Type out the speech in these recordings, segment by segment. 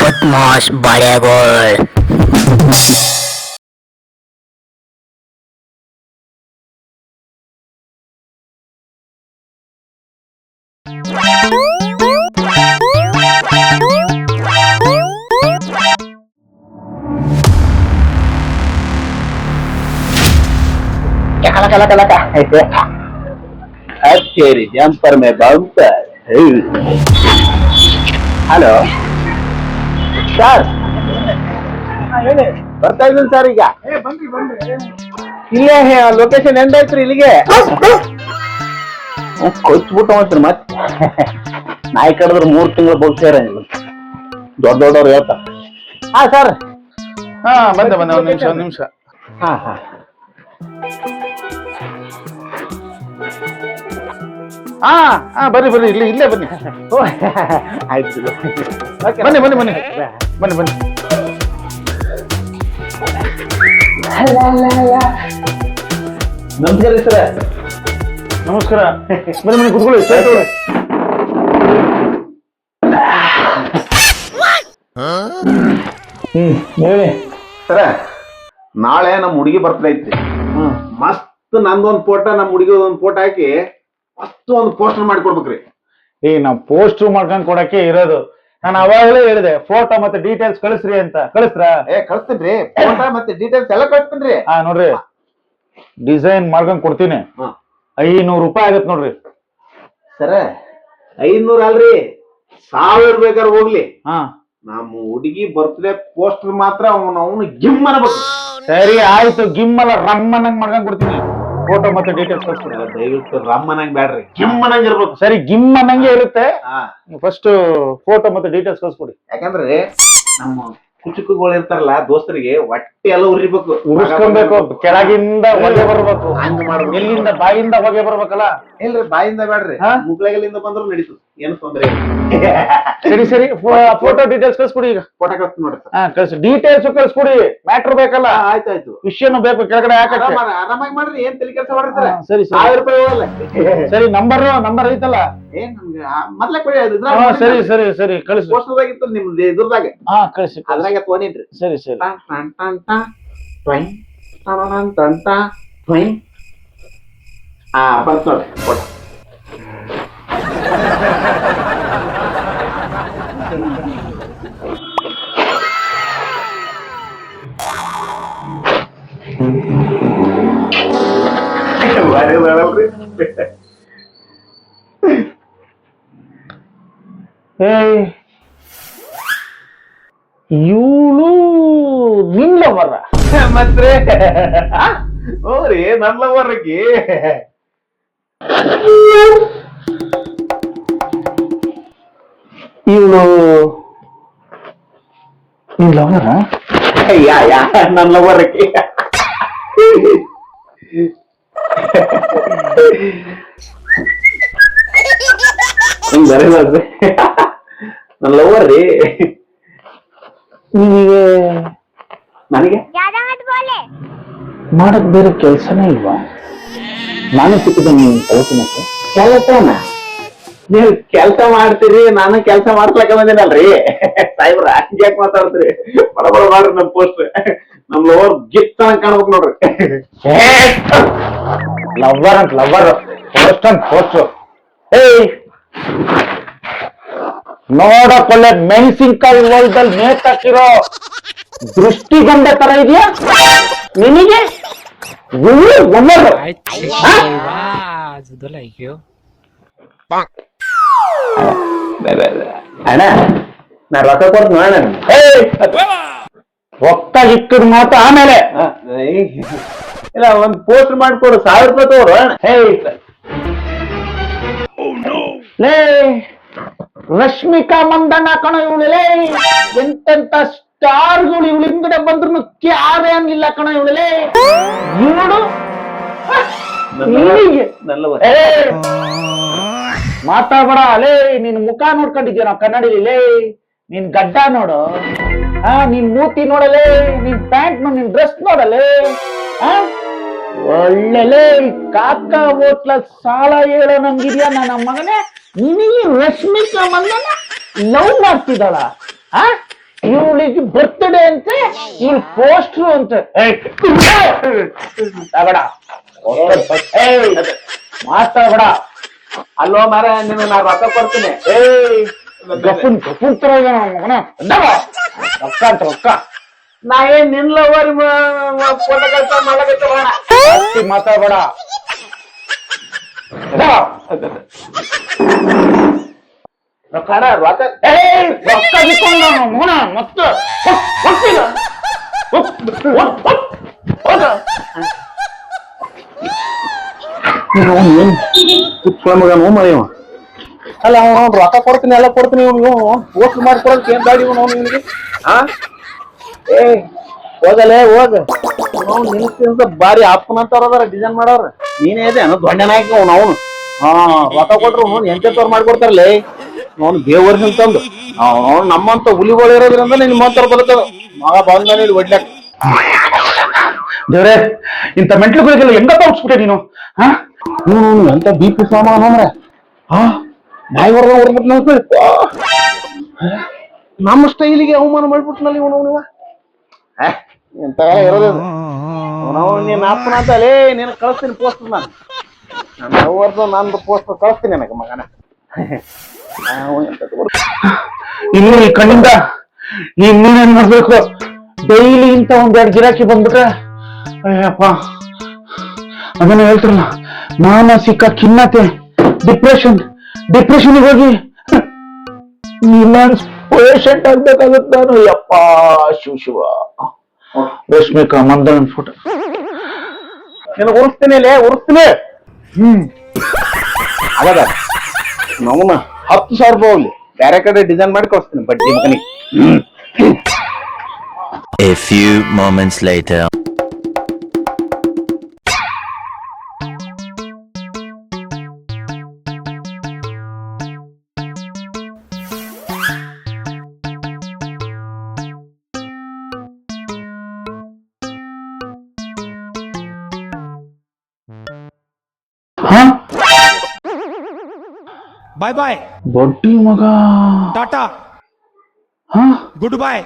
बदमाश बड़े गोल चला चला चला अच्छे तेरी पर मैं बाउंसर ಹಲೋ. ಸರ್. ಬರ್ತಾ ಇದ್ದೀನಿ ಸರ್ ಈಗ. ಇಲ್ಲೇ ಲೊಕೇಶನ್ ಎಂದಾಯ್ತ್ರಿ ಇಲ್ಲಿಗೆ? ಕೊಚ್ಬಿಟ್ಟು ಮತ್ತೆ ಮತ್ತೆ. ನಾಯಿ ಕಡಿದ್ರೆ ಮೂರು ತಿಂಗಳು ಬೋಗ್ಸ್ಯಾರ ದೊಡ್ಡ ದೊಡ್ಡವ್ರು ಹೇಳ್ತಾರೆ. ಹಾ ಸರ್. ಹಾ ಬಂದೆ ಬಂದೆ ಒಂದು ನಿಮಿಷ ಒಂದು ನಿಮಿಷ. ಹಾ ಹಾ. ಹಾ ಹಾ ಬರ್ರಿ ಬರ್ರಿ ಇಲ್ಲಿ ಇಲ್ಲೇ ಬನ್ನಿ. ಓ, ಆಯ್ತು. Okay. ಬನ್ನಿ ಬನ್ನಿ ಬನ್ನಿ. ಬನ್ನಿ ಬನ್ನಿ. ನಮಸ್ಕಾರ ಸರ್. ನಮಸ್ಕಾರ. ಬನ್ನಿ ಬನ್ನಿ ಕುತ್ಕೊಳ್ಳಿ. ಚೇರ್ ತಗೊಳ್ಳಿ. ಹ್ಮ್ ಹೇಳಿ. ಸರ ನಾಳೆ ನಮ್ಮ ಹುಡುಗಿ ಬರ್ತಾ ಐತಿ ಹ್ಮ್. ಮಸ್ತ್ ನಂದೊಂದ್ ಫೋಟೋ ನಮ್ಮ ಹುಡುಗಿ ಒಂದ್ ಫೋಟೋ ಹಾಕಿ ಮಸ್ತ್ ಒಂದು ಪೋಸ್ಟರ್ ಮಾಡಿ ಕೊಡ್ಬೇಕ್ರಿ ಏ ನಾವು ಪೋಸ್ಟರ್ ಮಾಡ್ಕೊಂಡ್ ಕೊಡಕ್ಕೆ ಇರೋದು. ನಾನು ಅವಾಗಲೇ ಹೇಳಿದೆ ಫೋಟೋ ಮತ್ತೆ ಡೀಟೇಲ್ಸ್ ಕಳಿಸ್ರಿ ಅಂತ. ಕಳಿಸ್ರ ಏ ಕಳಿಸ್ತೀನಿ ಫೋಟೋ ಮತ್ತೆ ಡೀಟೇಲ್ಸ್ ಎಲ್ಲ ಕಳಿಸ್ತೀನಿ ಹಾ ನೋಡ್ರಿ. ಡಿಸೈನ್ ಮಾಡ್ಕೊಂಡ್ ಕೊಡ್ತೀನಿ. ಹಾ. ಐನೂರು ರೂಪಾಯಿ ಆಗತ್ ನೋಡ್ರಿ. ಸರ ಐನೂರ ಅಲ್ರಿ. ಸಾವಿರ ಬೇಕಾದ್ರೆ ಹೋಗ್ಲಿ. ಹಾ. ನಮ್ಮ ಹುಡುಗಿ ಬರ್ತದೆ ಪೋಸ್ಟರ್ ಮಾತ್ರ ಅವನು ಅವನು ಗಿಮ್ ಅನ್ಬೇಕು. ಸರಿ ಆಯ್ತು. ಗಿಮ್ಮಲ್ಲ ರಮ್ಮನಂಗ್ ಮಾಡ್ಕೊಂಡ್ ಕೊಡ್ತೀನಿ. ಫೋಟೋ ಮತ್ತೆ ಡೀಟೇಲ್ಸ್ ಕಳಿಸ್ಕೊಡಿ ದಯವಿಟ್ಟು ರಮ್ಮನಂಗ್ ಬ್ಯಾಡ್ರಿ. ಗಿಮ್ ಅನ್ನಂಗ್ ಇರ್ಬೇಕು. ಸರಿ ಗಿಮ್ ಅನ್ನಂಗೆ ಇರುತ್ತೆ. ಹಾ. ಫಸ್ಟ್ ಫೋಟೋ ಮತ್ತೆ ಡೀಟೇಲ್ಸ್ ಕಳ್ಸ್ಕೊಡಿ ಯಾಕಂದ್ರೆ ನಮ್ಮ ಕುಚುಕುಗಳು ಇರ್ತಾರಲ್ಲ ದೋಸ್ತರಿಗೆ ಹೊಟ್ಟೆ ಎಲ್ಲ ಉರಿಬೇಕು. ಉರಿಸ್ಕೊಬೇಕು. ಕೆಳಗಿಂದ ಹೊಗೆ ಬರ್ಬೇಕು. ಹಂಗ ಮಾಡ್ಬೇಕು. ಎಲ್ಲಿಂದ ಬಾಯಿಂದ ಹೊಗೆ ಬರ್ಬೇಕಲ್ಲ? ಇಲ್ರಿ ಬಾಯಿಂದ ಬೇಡ್ರಿ ಹಾ? ಬಂದ್ರು ನಡೀತು ಏನು ತೊಂದರೆ ಸರಿ ಸರಿ ಫೋಟೋ ಡೀಟೇಲ್ಸ್ ಕಳ್ಸ್ಕೊಡಿ ಈಗ. ಫೋಟೋ ಕಳ್ಸ್ ನೋಡಿ ಹಾ ಕಳ್ಸಿ. ಡೀಟೇಲ್ಸ್ ಕಳ್ಸ್ಕೊಡಿ ಮ್ಯಾಟ್ರ್ ಬೇಕಲ್ಲ? ಆಯ್ತಾಯ್ತು ಆಯ್ತು ವಿಷಯನು ಬೇಕು ಕೆಳಗಡೆ ಹಾಕಕ್ಕೆ ಆರಾಮ- ಆರಾಮಾಗಿ ಮಾಡ್ರಿ ಏನ್ ತಲೆ ಕೆಲಸ ಮಾಡಿರ್ತಾರೆ ಸರಿ? ಸಾವಿರ ರೂಪಾಯಿ ಹೋಗಲ್ಲ. ಸರಿ ನಂಬರ್ ನಂಬರ್ ಐತಲ್ಲ? ಏನ್ ಆ ಮೊದ್ಲೇ ಕೊಡಿ ಅದು ಹಾ ಸರಿ ಸರಿ. ಸರಿ ಕಳಿಸಿ. ಪೋಸ್ಟರ್ದಾಗಿತ್ತು ನಿಮ್ದು ಇದ್ರದಾಗ. ಹಾ ಕಳಿಸಿ. ಅದ್ರಾಗ ತೊಗೊಂಡಿನ್ರಿ ಸರಿ ಸರಿ. ಟನ್ ಟನ್ ಟನ್ ಟನ್ ಹಾ ಬಂತ್ ಫೋಟೋ. ಇವಳು ನಿನ್ನ ಬರ ಮತ್ತೆ ಹೋಗ್ರಿ ನನ್ನ ಲವರ್ಗೆ ಇವಳು ನಿನ್ ಲವರ ಯಾ ಯಾ ನನ್ನ ಲವರ್ ಬರಲ್ಲ ನನ್ನ ಲವರ್ ರೀ. ನಿಮಗೆ ನನಗೆ? ಮಾಡಕ್ ಬೇರೆ ಕೆಲ್ಸನೇ ಇಲ್ವಾ? ನಾನು ಸಿಕ್ಕಿದ ನೀನ್ ಕಲ್ಪನಕ್ಕೆ ಕೆಲಸನ? ನೀವು ಕೆಲಸ ಮಾಡ್ತೀರಿ ನಾನು ಕೆಲಸ ಮಾಡ್ಸ್ಲಕ್ಕ ಬಂದಿನಲ್ರಿ. ಸಾಹೇಬ್ರ ಯಾಕೆ ಮಾತಾಡ್ತೀರಿ? ಬಡ ಬಡ ಮಾಡ್ರಿ ನಮ್ ಪೋಸ್ಟ್ ನಮ್ ಲವರ್ ಗಿತ್ತ ಕಾಣ್ಬೇಕು ನೋಡ್ರಿ. ಲವ್ವರ್ ಅಂತ ಲವ್ವರ್ ಪೋಸ್ಟ್ ಅಂತ ಪೋಸ್ಟ್ ಏಯ್. ನೋಡಕ್ಕೊಳ್ಳೆ ಮೆಣಸಿನ್ಕಾಯಿ ಹೊಲದಲ್ಲಿ ದೃಷ್ಟಿ ದೃಷ್ಟಿಗೊಂಡ ತರ ಇದೆಯಾ? ನಿನಗೆ? ಇವ್ಳು ಒಮ್ಮರು ಅಯ್ಯೋ. ಲೈಕ್ ಯು ಅಣ್ಣ ನಾ ರೊಕ್ಕ ಕೊಡ್ತೀನಿ ಅಣ್ಣ. ಒಕ್ಕ ಇಕ್ಕದ ಮಾತು ಆಮೇಲೆ. ಇಲ್ಲ ಒಂದ್ ಪೋಸ್ಟ್ ಮಾಡ್ಕೊಡು ಸಾವಿರ ರೂಪಾಯಿ ತಗೋರು ಅಣ್ಣ. ಹೇಯ್ ಲೇ ರಶ್ಮಿಕಾ ಮಂದಣ್ಣ ಕಣ ಇವಳಲೇ ಎಂತೆಂತ ಸ್ಟಾರ್ಗಳು ಇವಳು ಹಿಂದ್ಗಡೆ ಬಂದ್ರು ಕ್ಯಾರೆ ಅನ್ನಿಲ್ಲ ಕಣ ಇವಳಲೇ ಇವಳು? ನಿನಗೆ ಮಾತಾಡ್ಬೇಡ, ಲೇ, ನಿನ್ ಮುಖ ನೋಡ್ಕೊಂಡಿದ್ಯ ನಾವು ಕನ್ನಡಿಲಿ ನಿನ್ ಗಡ್ಡ ನೋಡು. ಆ, ನಿನ್ ಮೂತಿ ನೋಡಲೇ ನಿನ್ ಪ್ಯಾಂಟ್ ನಿನ್ ಡ್ರೆಸ್ ನೋಡಲೇ ಆ? ಒಳ್ಳೆಲೆ ಕಾಕ ಹೋಟ್ಲ ಸಾಲ ಹೇಳೋ ನಂಗಿದ್ಯಾ ನನ್ನ ಮಗನೇ? ನಿನಗೆ ರಶ್ಮಿಕಾ ಮಂದನ ಲವ್ ಮಾಡ್ತಿದ್ದಾಳ. ಆ? ಇವಳಿಗೆ ಬರ್ತಡೇ ಅಂತೆ, ಇವಳು ಪೋಸ್ಟ್ರು ಅಂತೆ. ಮಾತಾಡ್ಬೇಡ. ಏಯ್, ಮಾತಾಡ್ಬೇಡ ಅಲ್ಲೋ ಮಾರ ನಿನ್ನ ನಾ ರೊಕ್ಕ ಕೊಡ್ತೀನಿ. ಏಯ್ ಗಪ್ಪನ್ ಗಪ್ಪನ್ ತರ ಇದಾನ ಅವ್ನ್ ಮಗನ. ಎಂದವ? ರೊಕ್ಕ ಅಂತ ರೊಕ್ಕ. ನಾ ಏನ್ ನಿನ್ ಲವರ್ ಫೋಟೋ ಕಳ್ಸ ಮಾಡಕತ್ತ ಬೇಡ ಜಾಸ್ತಿ ಮಾತಾಡ್ಬೇಡ. ಎಂದವ? ಕಣ ರೊಕ್ಕ? ಏಯ್ ರೊಕ್ಕ ಕಿತ್ಕೊಂಡ ಅವ್ನ್ ಮಗನ ಮತ್ತೆ ಹೋಗ್, ಹೋಗ್ತೀಗ. ಹೋಗ್, ಹೋಗ. ಮಗನು ಮರಿವ ಅಲ್ಲ ಅವ್ನು ರೊಕ್ಕ ಕೊಡ್ತೀನಿ ಎಲ್ಲ ಕೊಡ್ತೀನಿ ಇವ್ನು ಮಾಡಿ ಮಾಡ್ಕೊಡಕ್ ಏನ್ ಗಾಡಿ ಇವನು ನಿನಗೆ ಹಾ ಏ ಹೋಗಲೇ ಹೋಗ. ಅವ್ನು ನಿಲ್ಸಿಂದ ಬಾರಿ ಅಪ್ಪನಂತವ್ರ ಅದಾರ ಡಿಸೈನ್ ಮಾಡೋರ. ನೀನೇ ಇದೆ ಅನ್ನೋ ದೊಡ್ಡ ನಾಯಕ ಅವ್ನು ಅವನು. ಹಾ ರೊಕ್ಕ ಕೊಟ್ರು ಅವ್ನು ಎಂತೆಂತವ್ರು ಮಾಡ್ಕೊಡ್ತಾರಲ್ಲೇ ಅವ್ನು ದೇವರ್ ತಂದು. ಅವ್ನು ನಮ್ಮಂತ ಹುಲಿಗಳು ಇರೋದ್ರಿಂದ ನಿಮ್ಮಂತವ್ರು ಬರ್ತದ ಮಗ ಬಂದ ಇಲ್ಲಿ ಒಡ್ಲಾಕ. ದೇವ್ರೆ ಇಂಥ ಮೆಂಟ್ಲುಗಳಿಗೆಲ್ಲ ಹೆಂಗ ತೋರಿಸ್ಬಿಟ್ಟೆ ನೀನು? ಹಾ? ಹ್ಮ್ ಅಂತ ಬಿ ಪಿ ಸಾಮಾನು ಅಂದ್ರೆ? ಹಾ ನಾಯಿ ಹೊಡೆದ ಹೊಡೆದ್ಬಿಟ್ಟು ನಮ್ಮ ಸ್ಟೈಲಿಗೆ ಅವಮಾನ ಮಾಡ್ಬಿಟ್ನಲ್ಲಿ ಇವನು ಅವನಿವ ಎಂತ ಇರೋದು ನೀನ್ ಅಪ್ಪನ ಅಂತಲೇ ನಿನ್ ಕಳಿಸ್ತೀನಿ ಪೋಸ್ಟ್ ನಾನು ನನ್ನ ಅವ್ರದ್ದು ನಂದು ಪೋಸ್ಟ್ ಕಳಿಸ್ತೀನಿ ನನಗೆ ಮಗನ. ಇನ್ನು ಈ ಕಣ್ಣಿಂದ ಇನ್ನೇನೇನ್ ಮಾಡ್ಬೇಕು? ಡೈಲಿ ಇಂತ ಒಂದೆರಡು ಗಿರಾಕಿ ಬಂದ್ಬಿಟ್ರೆ ಅಯ್ಯಪ್ಪ. ಅದನ್ನ ಹೇಳ್ತಾರಲ್ಲ ಮಾನಸಿಕ ಖಿನ್ನತೆ ಡಿಪ್ರೆಷನ್ ಡಿಪ್ರೆಷನ್ ಹೋಗಿ ನಿಮ್ಮನ್ಸ್ ಪೇಷಂಟ್ ಆಗ್ಬೇಕಾಗುತ್ತೆ ನಾನು. ಯಪ್ಪ ಶಿವ ಶಿವ. ರಶ್ಮಿಕಾ ಮಂದನ್ ಫೋಟೋ ನಿನಗೆ ಉರಿಸ್ತೀನಿ ಲೇ ಉರಿಸ್ತೀನಿ. ಹ್ಮ್. ಆಗದ ನವನ ಹತ್ತು ಸಾವಿರ ರೂಪಾಯಿ ಹೋಗ್ಲಿ. ಬೇರೆ ಕಡೆ ಡಿಸೈನ್ ಮಾಡಿ ಕಳಿಸ್ತೀನಿ ಬಡ್ಡಿ ಮಗನಿಗೆ. A few moments later. ಅಪ್ಪನ ಬಾಯ್ ಅವತ್ತು ಮಗ. ಟಾಟಾ ಗುಡ್ ಬಾಯ್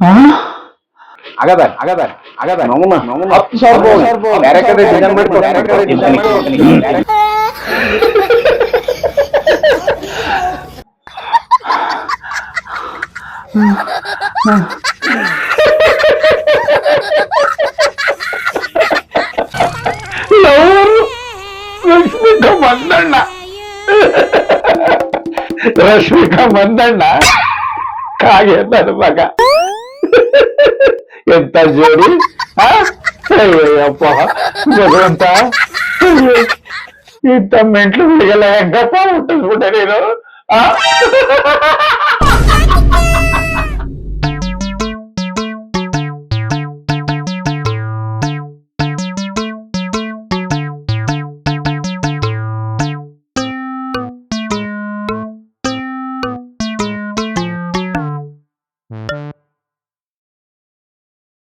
ಹಾ? ಆಗದ ಆಗದ ಆಗದ. ಹತ್ತು ಸಾವಿರ. ಬೇರೆ ಕಡೆ ಡಿಸೈನ್ ಬಡ್ಡಿ. ರಶ್ಮಿಕಾ ಮಂದಣ್ಣ ರಶ್ಮಿಕಾ ಮಂದಣ್ಣ ಕಾಗೆ ನನ್ನ ಮಗ ಎಂತ ಜೋಡಿ ಆ? ಅಯ್ಯಯ್ಯಪ್ಪ ಭಗವಂತ ಅಯ್ಯೋ, ಇಂಥ ಮೆಂಟ್ಲುಗಳಿಗೆಲ್ಲ ಹೆಂಗಪ್ಪ ಹುಟ್ಟಿಸ್ಬಿಟ್ಟೆ ನೀನು ಆ?